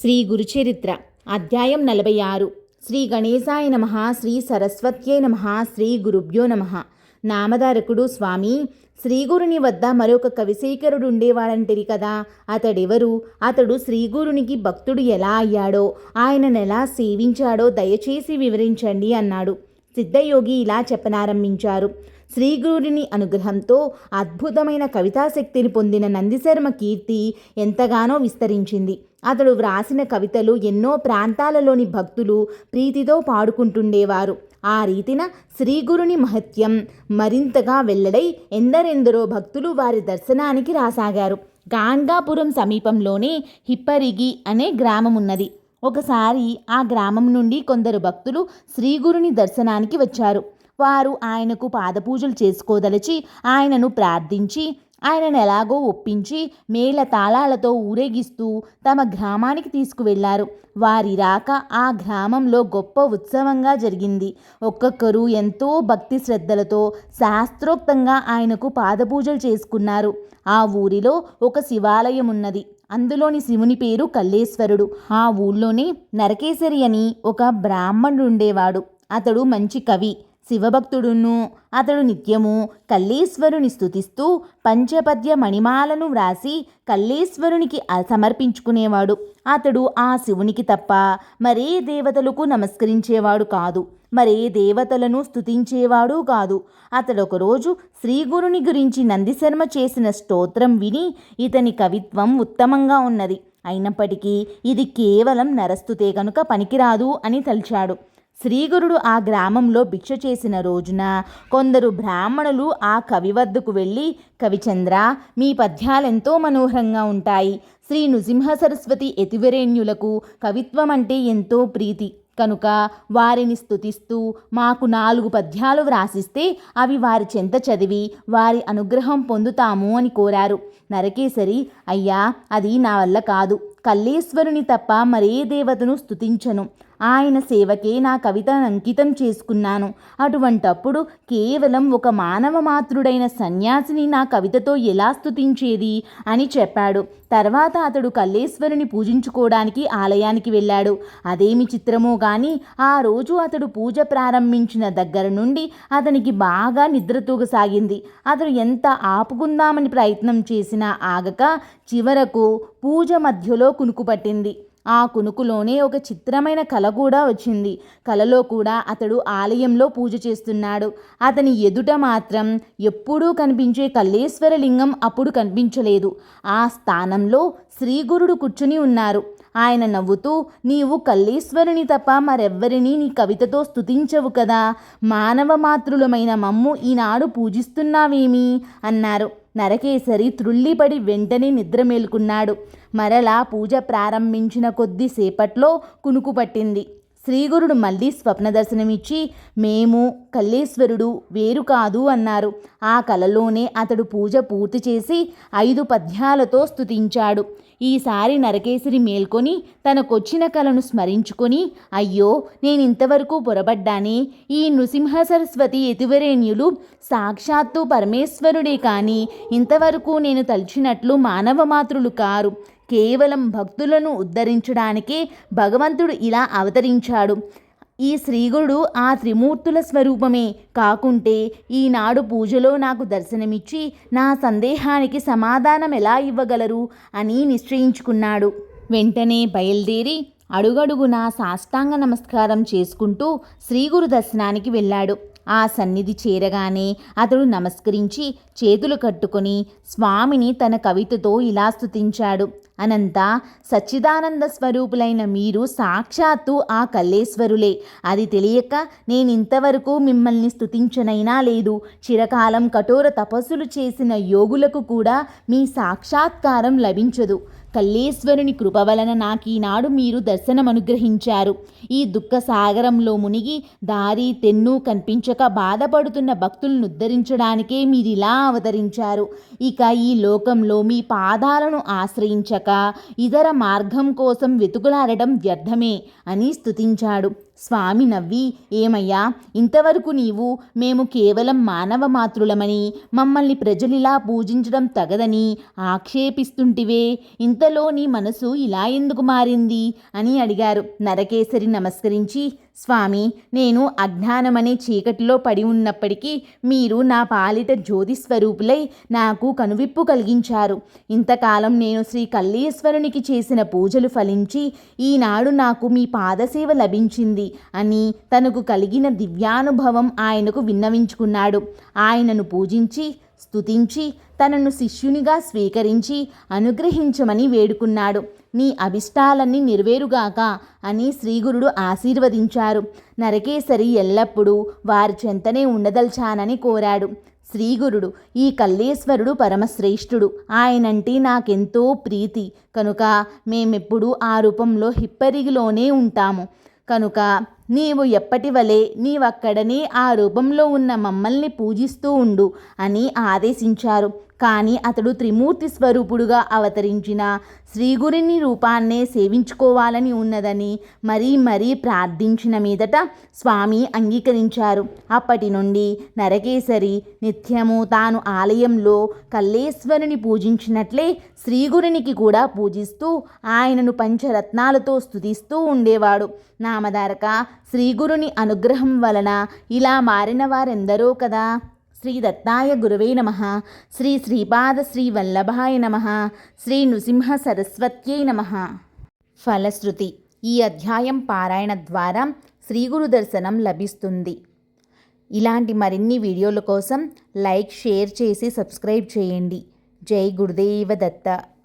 శ్రీ గురుచరిత్ర అధ్యాయం నలభై ఆరు శ్రీ గణేశాయ నమ శ్రీ సరస్వత్యే నమ శ్రీ గురుభ్యో నమ. నామధారకుడు స్వామి శ్రీగురుని వద్ద మరొక కవిశేఖరుడు ఉండేవాడంటిరి కదా అతడెవరు? అతడు శ్రీగురునికి భక్తుడు ఎలా అయ్యాడో? ఆయనను ఎలా సేవించాడో దయచేసి వివరించండి అన్నాడు. సిద్ధయోగి ఇలా చెప్పనారంభించారు. శ్రీగురుని అనుగ్రహంతో అద్భుతమైన కవితాశక్తిని పొందిన నందిశర్మ కీర్తి ఎంతగానో విస్తరించింది. అతడు వ్రాసిన కవితలు ఎన్నో ప్రాంతాలలోని భక్తులు ప్రీతితో పాడుకుంటుండేవారు. ఆ రీతిన శ్రీగురుని మహత్యం మరింతగా వెల్లడై ఎందరెందరో భక్తులు వారి దర్శనానికి రాసాగారు. గాంగాపురం సమీపంలోనే హిప్పరిగి అనే గ్రామం ఉన్నది ఒకసారి ఆ గ్రామం నుండి కొందరు భక్తులు శ్రీగురుని దర్శనానికి వచ్చారు. వారు ఆయనకు పాదపూజలు చేసుకోదలిచి ఆయనను ప్రార్థించి ఆయనను ఎలాగో ఒప్పించి మేళ తాళాలతో ఊరేగిస్తూ తమ గ్రామానికి తీసుకువెళ్ళారు. వారి రాక ఆ గ్రామంలో గొప్ప ఉత్సవంగా జరిగింది. ఒక్కొక్కరు ఎంతో భక్తి శ్రద్ధలతో శాస్త్రోక్తంగా ఆయనకు పాదపూజలు చేసుకున్నారు. ఆ ఊరిలో ఒక శివాలయం ఉన్నది. అందులోని శివుని పేరు కల్లేశ్వరుడు. ఆ ఊళ్ళోనే నరకేశ్వరి అని ఒక బ్రాహ్మణుడు ఉండేవాడు. అతడు మంచి కవి. శివభక్తుడును అతడు నిత్యము కల్లేశ్వరుని స్థుతిస్తూ పంచపద్య మణిమాలను వ్రాసి కల్లేశ్వరునికి సమర్పించుకునేవాడు. అతడు ఆ శివునికి తప్ప మరే దేవతలకు నమస్కరించేవాడు కాదు. మరే దేవతలను స్థుతించేవాడు కాదు. అతడొకరోజు శ్రీగురుని గురించి నందిశర్మ చేసిన స్తోత్రం విని ఇతని కవిత్వం ఉత్తమంగా ఉన్నది. అయినప్పటికీ ఇది కేవలం నరస్తుతే కనుక పనికిరాదు అని తలిచాడు. శ్రీగురుడు ఆ గ్రామంలో భిక్ష చేసిన రోజున కొందరు బ్రాహ్మణులు ఆ కవి వద్దకు వెళ్ళి కవిచంద్ర మీ పద్యాలెంతో మనోహరంగా ఉంటాయి. శ్రీ నృసింహ సరస్వతి ఎతివరేణ్యులకు కవిత్వం అంటే ఎంతో ప్రీతి. కనుక వారిని స్థుతిస్తూ మాకు నాలుగు పద్యాలు వ్రాసిస్తే అవి వారి చెంత చదివి వారి అనుగ్రహం పొందుతాము అని కోరారు. నరకేసరి అయ్యా అది నా వల్ల కాదు. కల్లేశ్వరుని తప్ప మరే దేవతను స్థుతించను ఆయన సేవకే నా కవితను అంకితం చేసుకున్నాను. అటువంటప్పుడు కేవలం ఒక మానవ మాతృడైన సన్యాసిని నా కవితతో ఎలా స్థుతించేది అని చెప్పాడు. తర్వాత అతడు కల్లేశ్వరుని పూజించుకోవడానికి ఆలయానికి వెళ్ళాడు. అదేమి చిత్రమో కానీ ఆ రోజు అతడు పూజ ప్రారంభించిన దగ్గర నుండి అతనికి బాగా నిద్ర తూగసాగింది అతడు ఎంత ఆపుకుందామని ప్రయత్నం చేసినా ఆగక చివరకు పూజ మధ్యలో కునుకుపట్టింది. ఆ కునుకులోనే ఒక చిత్రమైన కల కూడా వచ్చింది. కలలో కూడా అతడు ఆలయంలో పూజ చేస్తున్నాడు. అతని ఎదుట మాత్రం ఎప్పుడూ కనిపించే కల్లేశ్వర లింగం అప్పుడు కనిపించలేదు. ఆ స్థానంలో శ్రీగురుడు కూర్చుని ఉన్నారు. ఆయన నవ్వుతూ నీవు కల్లేశ్వరుని తప్ప మరెవ్వరినీ నీ కవితతో స్థుతించవు కదా. మానవ మాతృలమైన మమ్ము ఈనాడు పూజిస్తున్నావేమి అన్నారు. నరకేసరి త్రుళ్ళిపడి వెంటనే నిద్ర మేలుకున్నాడు. మరలా పూజ ప్రారంభించిన కొద్దిసేపట్లో కునుకు పట్టింది. శ్రీగురుడు మళ్ళీ స్వప్న దర్శనమిచ్చి మేము కల్లేశ్వరుడు వేరు కాదు అన్నారు. ఆ కలలోనే అతడు పూజ పూర్తి చేసి ఐదు పద్యాలతో స్తుతించాడు. ఈసారి నరకేసరి మేల్కొని తనకొచ్చిన కలను స్మరించుకొని అయ్యో నేను ఇంతవరకు పొరబడ్డానే ఈ నృసింహ సరస్వతి యతివరేణ్యులు సాక్షాత్తు పరమేశ్వరుడే కానీ ఇంతవరకు నేను తలిచినట్లు మానవ మాతృలు కారు. కేవలం భక్తులను ఉద్ధరించడానికే భగవంతుడు ఇలా అవతరించాడు. ఈ శ్రీగుడు ఆ త్రిమూర్తుల స్వరూపమే. కాకుంటే ఈనాడు పూజలో నాకు దర్శనమిచ్చి నా సందేహానికి సమాధానం ఎలా ఇవ్వగలరు అని నిశ్చయించుకున్నాడు. వెంటనే బయలుదేరి అడుగడుగునా సాష్టాంగ నమస్కారం చేసుకుంటూ శ్రీగురు దర్శనానికి వెళ్ళాడు. ఆ సన్నిధి చేరగానే అతడు నమస్కరించి చేతులు కట్టుకొని స్వామిని తన కవితతో ఇలా స్థుతించాడు అనంత సచ్చిదానంద స్వరూపులైన మీరు సాక్షాత్తు ఆ కల్లేశ్వరులే. అది తెలియక నేనింతవరకు మిమ్మల్ని స్తుతించనైనా లేదు. చిరకాలం కఠోర తపస్సులు చేసిన యోగులకు కూడా మీ సాక్షాత్కారం లభించదు. కల్లేశ్వరుని కృప వలన నాకీనాడు మీరు దర్శనమనుగ్రహించారు ఈ దుఃఖ సాగరంలో మునిగి దారి తెన్ను కనిపించక బాధపడుతున్న భక్తులను ఉద్ధరించడానికే మీరిలా అవతరించారు. ఇక ఈ లోకంలో మీ పాదాలను ఆశ్రయించక ఇతర మార్గం కోసం వెతుకులాడడం వ్యర్థమే అని స్తుతించాడు. స్వామి నవ్వి ఏమయ్యా ఇంతవరకు నీవు మేము కేవలం మానవ మాతృలమని మమ్మల్ని ప్రజలిలా పూజించడం తగదని ఆక్షేపిస్తుంటివే. ఇంతలో నీ మనసు ఇలా ఎందుకు మారింది? అని అడిగారు. నరకేసరి నమస్కరించి స్వామి నేను అజ్ఞానమనే చీకటిలో పడి ఉన్నప్పటికీ మీరు నా పాలిట జ్యోతి స్వరూపులై నాకు కనువిప్పు కలిగించారు. ఇంతకాలం నేను శ్రీ కల్లేశ్వరునికి చేసిన పూజలు ఫలించి ఈనాడు నాకు మీ పాదసేవ లభించింది అని తనకు కలిగిన దివ్యానుభవం ఆయనకు విన్నవించుకున్నాడు. ఆయనను పూజించి స్తుతించి తనను శిష్యునిగా స్వీకరించి అనుగ్రహించమని వేడుకున్నాడు. నీ అభిష్టాలన్నీ నెరవేరుగాక అని శ్రీగురుడు ఆశీర్వదించారు. నరకేసరి ఎల్లప్పుడూ వారి చెంతనే ఉండదల్చానని కోరాడు. శ్రీగురుడు ఈ కల్లేశ్వరుడు పరమశ్రేష్ఠుడు. ఆయనంటే నాకెంతో ప్రీతి. కనుక మేమెప్పుడు ఆ రూపంలో హిప్పరిగిలోనే ఉంటాము. కనుక నీవు ఎప్పటి వలె నీవక్కడనే ఆ రూపంలో ఉన్న మమ్మల్ని పూజిస్తూ ఉండు అని ఆదేశించారు. కానీ అతడు త్రిమూర్తి స్వరూపుడుగా అవతరించిన శ్రీగురిని రూపాన్నే సేవించుకోవాలని ఉన్నదని మరీ మరీ ప్రార్థించిన మీదట స్వామి అంగీకరించారు. అప్పటి నుండి నరకేసరి నిత్యము తాను ఆలయంలో కల్లేశ్వరుని పూజించినట్లే శ్రీగురునికి కూడా పూజిస్తూ ఆయనను పంచరత్నాలతో స్తుతిస్తూ ఉండేవాడు. నామధారక శ్రీగురుని అనుగ్రహం వలన ఇలా మారిన వారెందరో కదా. శ్రీ దత్తాయ గురువే నమ. శ్రీ శ్రీపాద శ్రీ వల్లభాయ నమ. శ్రీ నృసింహ సరస్వత్యై నమ. ఫలశ్రుతి. ఈ అధ్యాయం పారాయణ ద్వారా శ్రీ గురు దర్శనం లభిస్తుంది. ఇలాంటి మరిన్ని వీడియోల కోసం లైక్ షేర్ చేసి సబ్స్క్రైబ్ చేయండి. జై గురుదేవ దత్త.